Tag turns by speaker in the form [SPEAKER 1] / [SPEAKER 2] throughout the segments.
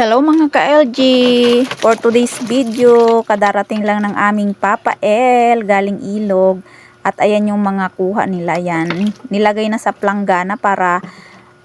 [SPEAKER 1] Hello mga ka-LG! For today's video, kadarating lang ng aming Papa L galing ilog. At ayan yung mga kuha nila yan. Nilagay na sa planggana para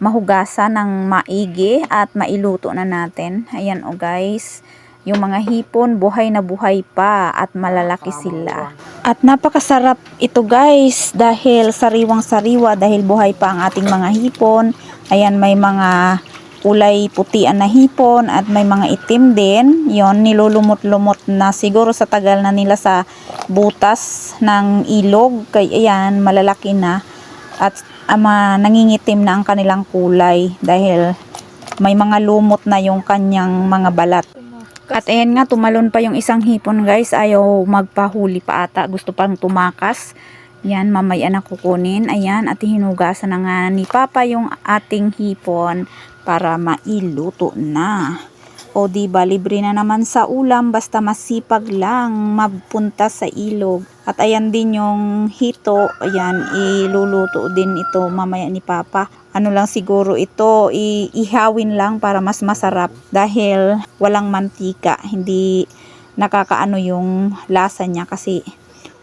[SPEAKER 1] mahugasan ng maigi at mailuto na natin. Ayan o guys. Yung mga hipon, buhay na buhay pa at malalaki sila. At napakasarap ito guys dahil sariwang sariwa dahil buhay pa ang ating mga hipon. Ayan may mga kulay putian na hipon at may mga itim din. Yon nilulumot-lumot na siguro sa tagal na nila sa butas ng ilog. Kaya ayan, malalaki na. At ama, nangingitim na ang kanilang kulay dahil may mga lumot na yung kanyang mga balat. At ayan nga, tumalon pa yung isang hipon guys. Ayaw magpahuli pa ata. Gusto pang tumakas. Yan, mamaya na kukunin. Ayan, at hinugasan na nga ni Papa yung ating hipon para mailuto na. O di ba libre na naman sa ulam basta masipag lang magpunta sa ilog. At ayan din yung hito, ayan iluluto din ito mamaya ni Papa. Ano lang siguro ito, ihawin lang para mas masarap dahil walang mantika, hindi nakakaano yung lasa niya kasi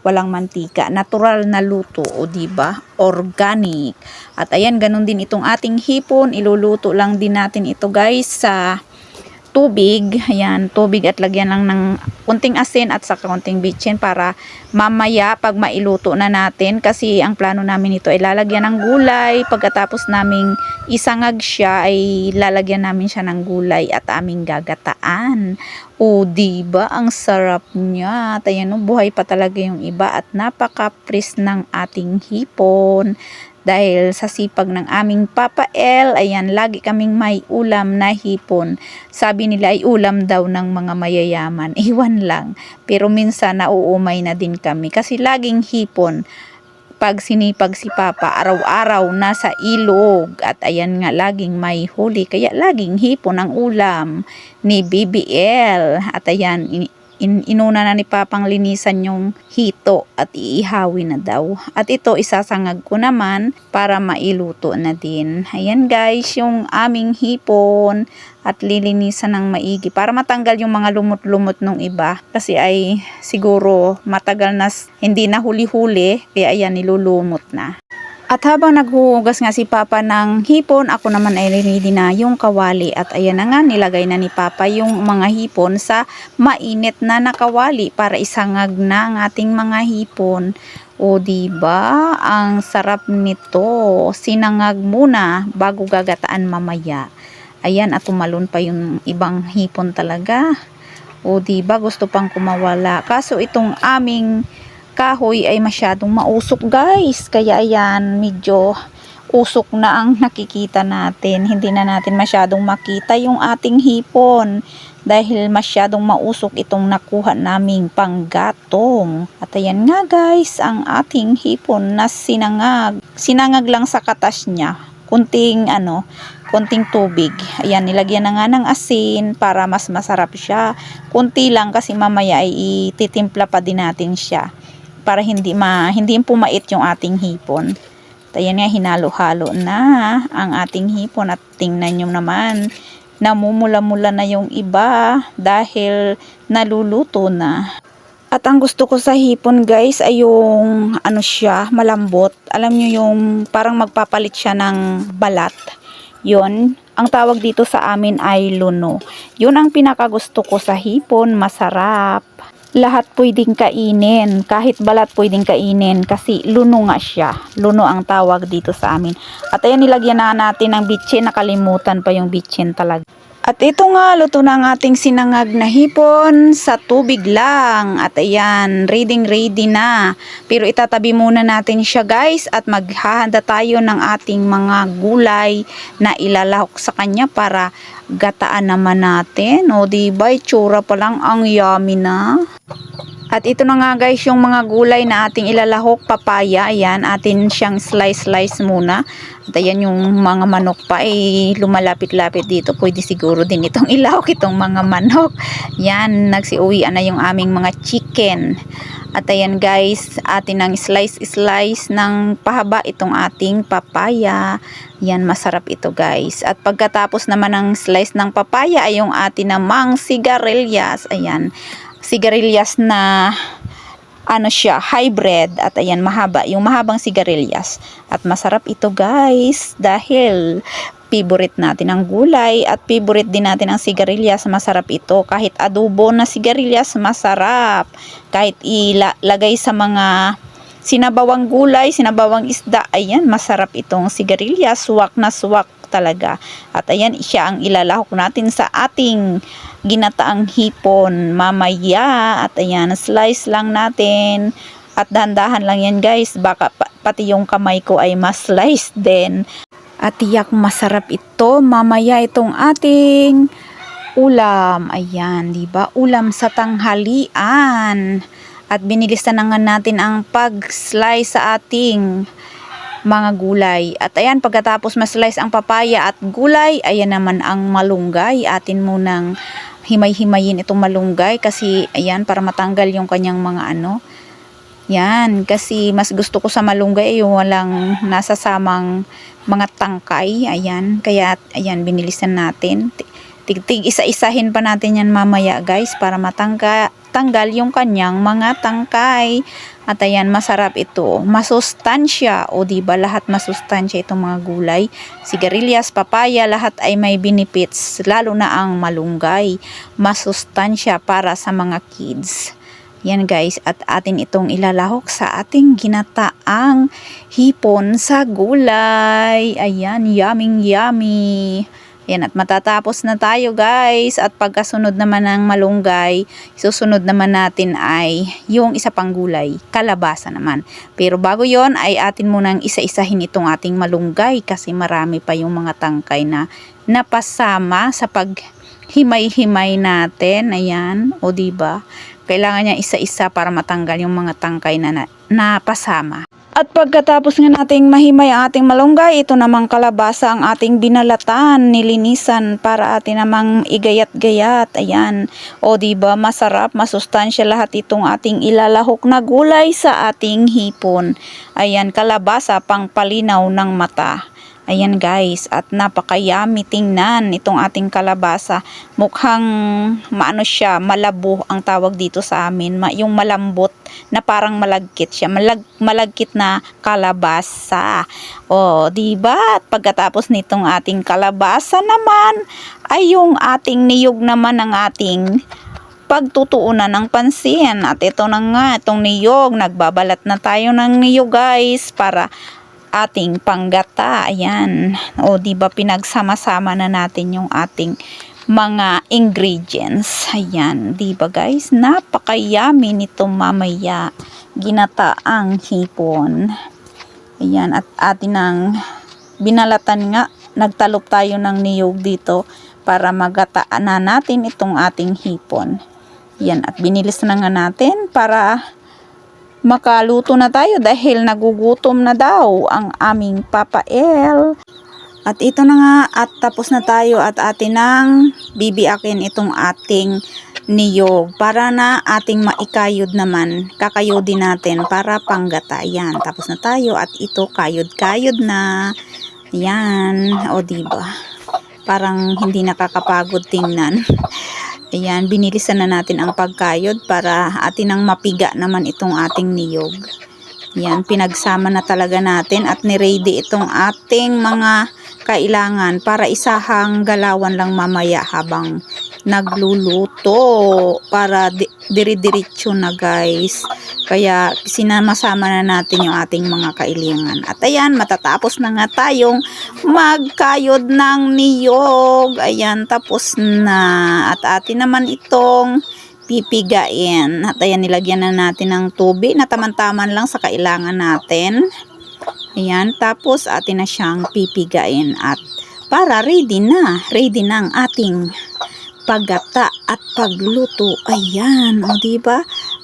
[SPEAKER 1] walang mantika. Natural na luto, o di ba? Organic. At ayan, ganun din itong ating hipon. Iluluto lang din natin ito guys sa tubig. Ayan, tubig at lagyan lang ng kunting asin at saka kunting bitchin para mamaya pag mailuto na natin kasi ang plano namin ito ay lalagyan ng gulay. Pagkatapos naming isangag siya ay lalagyan namin siya ng gulay at aming gagataan. O, di ba Ang sarap niya. At ayan, no, buhay pa talaga yung iba at napaka-pris ng ating hipon. Dahil sa sipag ng aming Papa L, ayan, lagi kaming may ulam na hipon. Sabi nila ay ulam daw ng mga mayayaman. Iwan lang. Pero minsan nauumay na din kami kasi laging hipon pag sinipag si Papa, araw-araw nasa ilog at ayan nga laging may huli kaya laging hipon ang ulam ni BBL at ayan in, in- inuna na ni Papang linisan yung hito at iihawi na daw. At ito isasangag ko naman para mailuto na din. Ayan guys yung aming hipon at lilinisan ng maigi para matanggal yung mga lumot-lumot nung iba. Kasi ay siguro matagal na hindi na huli-huli kaya ayan nilulumot na at habang naghuhugas nga si Papa ng hipon, ako naman ay ready na yung kawali. At ayan na nga, nilagay na ni Papa yung mga hipon sa mainit na nakawali para isangag na ang ating mga hipon. O di ba Ang sarap nito. Sinangag muna bago gagataan mamaya. Ayan, at tumalon pa yung ibang hipon talaga. O di ba gusto pang kumawala. Kaso itong aming kahoy ay masyadong mausok guys. Kaya ayan, medyo usok na ang nakikita natin. Hindi na natin masyadong makita yung ating hipon dahil masyadong mausok itong nakuha naming panggatong. At ayan nga guys, ang ating hipon na sinangag. Sinangag lang sa katas niya. Kunting ano, kunting tubig. Ayan, nilagyan na nga ng asin para mas masarap siya. Kunti lang kasi mamaya ay ititimpla pa din natin siya para hindi ma hindi pumait yung ating hipon. At ayan nga, hinalo-halo na ang ating hipon at tingnan nyo naman, namumula-mula na yung iba dahil naluluto na. At ang gusto ko sa hipon guys ay yung ano siya, malambot. Alam nyo yung parang magpapalit siya ng balat. Yun, ang tawag dito sa amin ay luno. Yun ang pinakagusto ko sa hipon, masarap lahat pwedeng kainin. Kahit balat pwedeng kainin kasi luno nga siya. Luno ang tawag dito sa amin. At ayan nilagyan na natin ng bitchin. Nakalimutan pa yung bitchin talaga. At ito nga, luto na ang ating sinangag na hipon sa tubig lang. At ayan, ready ready na. Pero itatabi muna natin siya guys at maghahanda tayo ng ating mga gulay na ilalahok sa kanya para gataan naman natin. O di ba, itsura pa lang ang yummy na. At ito na nga guys yung mga gulay na ating ilalahok, papaya, ayan, atin siyang slice-slice muna. At ayan yung mga manok pa, eh, lumalapit-lapit dito. Pwede siguro din itong ilahok itong mga manok. Yan, nagsiuwian na yung aming mga chicken. At ayan guys, atin ang slice-slice ng pahaba itong ating papaya. Yan, masarap ito guys. At pagkatapos naman ng slice ng papaya ay yung atin namang sigarilyas. Ayan, sigarilyas na ano siya, hybrid. At ayan mahaba, yung mahabang sigarilyas. At masarap ito guys. Dahil favorite natin ang gulay at favorite din natin ang sigarilyas masarap ito. Kahit adobo na sigarilyas masarap. Kahit ilagay sa mga sinabawang gulay, sinabawang isda, ayan, masarap itong sigarilyas, suwak na suwak talaga. At ayan, siya ang ilalahok natin sa ating ginataang hipon mamaya. At ayan, slice lang natin. At dahan-dahan lang yan guys, baka pa- pati yung kamay ko ay mas-slice din. At tiyak masarap ito, mamaya itong ating ulam. Ayan, di ba? Ulam sa tanghalian. At binilisan na nga natin ang pag-slice sa ating mga gulay. At ayan, pagkatapos ma-slice ang papaya at gulay, ayan naman ang malunggay. Atin munang himay-himayin itong malunggay kasi ayan, para matanggal yung kanyang mga ano. Yan, kasi mas gusto ko sa malunggay yung walang nasasamang mga tangkay. Ayan, kaya ayan, binilisan natin. Tig-tig isa-isahin pa natin yan mamaya guys para matangga tanggal yung kanyang mga tangkay. At ayan, masarap ito. Masustansya. O di ba lahat masustansya itong mga gulay. Sigarilyas, papaya, lahat ay may benefits. Lalo na ang malunggay. Masustansya para sa mga kids. Yan guys, at atin itong ilalahok sa ating ginataang hipon sa gulay. Ayan, yummy yummy. Yan, at matatapos na tayo guys. At pagkasunod naman ng malunggay, susunod naman natin ay yung isa pang gulay, kalabasa naman. Pero bago yon ay atin munang isa-isahin itong ating malunggay kasi marami pa yung mga tangkay na napasama sa paghimay-himay natin. Ayan, o ba? Kailangan niya isa-isa para matanggal yung mga tangkay na, na napasama. At pagkatapos nga nating mahimay ang ating malunggay, ito namang kalabasa ang ating binalatan, nilinisan para atin namang igayat-gayat. Ayan. O di ba masarap, masustansya lahat itong ating ilalahok na gulay sa ating hipon. Ayan, kalabasa pang palinaw ng mata. Ayan guys, at napakayami tingnan itong ating kalabasa. Mukhang maano siya, malabo ang tawag dito sa amin. Ma, yung malambot na parang malagkit siya. Malag, malagkit na kalabasa. O, di ba? At pagkatapos nitong ating kalabasa naman, ay yung ating niyog naman ng ating pagtutuunan ng pansin. At ito na nga, itong niyog. Nagbabalat na tayo ng niyog guys para ating panggata. Ayan. O, di ba pinagsama-sama na natin yung ating mga ingredients. Ayan. Di ba guys? Napakayami nito mamaya. Ginataang hipon. Ayan. At atin ang binalatan nga. Nagtalop tayo ng niyog dito para magataan na natin itong ating hipon. Yan. At binilis na nga natin para makaluto na tayo dahil nagugutom na daw ang aming Papa El. At ito na nga at tapos na tayo at atin nang bibiakin itong ating niyog para na ating maikayod naman. Kakayodin natin para panggata. Yan, tapos na tayo at ito kayod-kayod na. Yan, o diba? Parang hindi nakakapagod tingnan. Ayan, binilisan na natin ang pagkayod para atin ang mapiga naman itong ating niyog. Yan, pinagsama na talaga natin at niready itong ating mga kailangan para isahang galawan lang mamaya habang nagluluto para di- dire-diretso na guys. Kaya sinama-sama na natin yung ating mga kailangan. At ayan, matatapos na nga tayong magkayod ng niyog. Ayan, tapos na. At atin naman itong pipigain. At ayan, nilagyan na natin ng tubig na taman-taman lang sa kailangan natin. Ayan, tapos atin na siyang pipigain at para ready na, ready na ang ating paggata at pagluto. Ayan, o diba?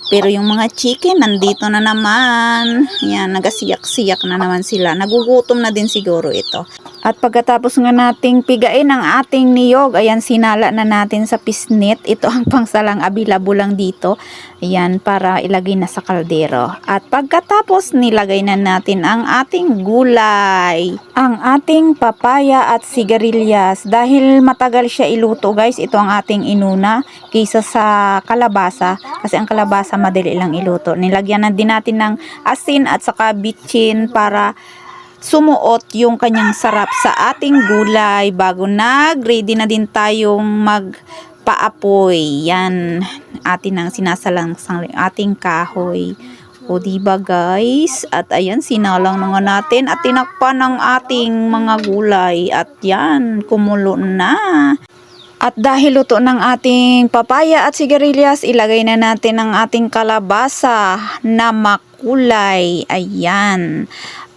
[SPEAKER 1] Pero yung mga chicken, nandito na naman. Yan, nagasiyak-siyak na naman sila. Nagugutom na din siguro ito. At pagkatapos nga nating pigain ang ating niyog, ayan, sinala na natin sa pisnit. Ito ang pangsalang available lang dito. Ayan, para ilagay na sa kaldero. At pagkatapos, nilagay na natin ang ating gulay. Ang ating papaya at sigarilyas. Dahil matagal siya iluto, guys, ito ang ating inuna kaysa sa kalabasa. Kasi ang kalabasa madali lang iluto. Nilagyan na din natin ng asin at saka bitchin para sumuot yung kanyang sarap sa ating gulay bago nag-ready na din tayong magpaapoy. Yan, atin ang sinasalang sa ating kahoy. O diba guys? At ayan, sinalang na nga natin at tinakpan ng ating mga gulay. At yan, kumulo na. At dahil luto ng ating papaya at sigarilyas, ilagay na natin ang ating kalabasa na makulay. Ayan.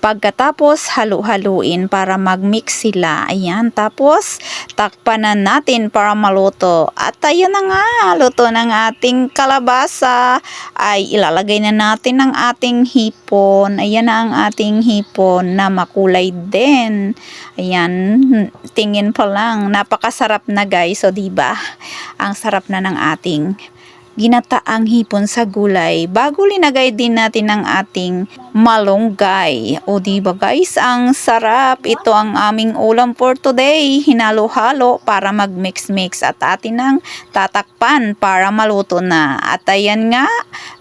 [SPEAKER 1] Pagkatapos, halu-haluin para mag-mix sila. Ayan. Tapos, takpan na natin para maluto. At ayan na nga, luto ng ating kalabasa. Ay, ilalagay na natin ang ating hipon. Ayan na ang ating hipon na makulay din. Ayan, tingin pa lang. Napakasarap na guys. O, diba? Ang sarap na ng ating ginataang hipon sa gulay bago linagay din natin ang ating malunggay. O di ba guys, ang sarap. Ito ang aming ulam for today. Hinalo-halo para mag-mix-mix at atin ang tatakpan para maluto na. At ayan nga,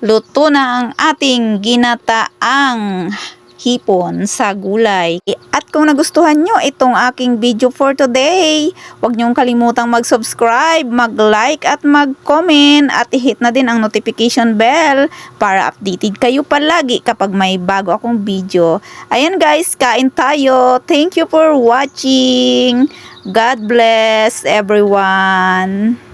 [SPEAKER 1] luto na ang ating ginataang hipon sa gulay. At kung nagustuhan nyo itong aking video for today, huwag nyong kalimutang mag-subscribe, mag-like at mag-comment at i-hit na din ang notification bell para updated kayo palagi kapag may bago akong video. Ayan guys, kain tayo. Thank you for watching. God bless everyone.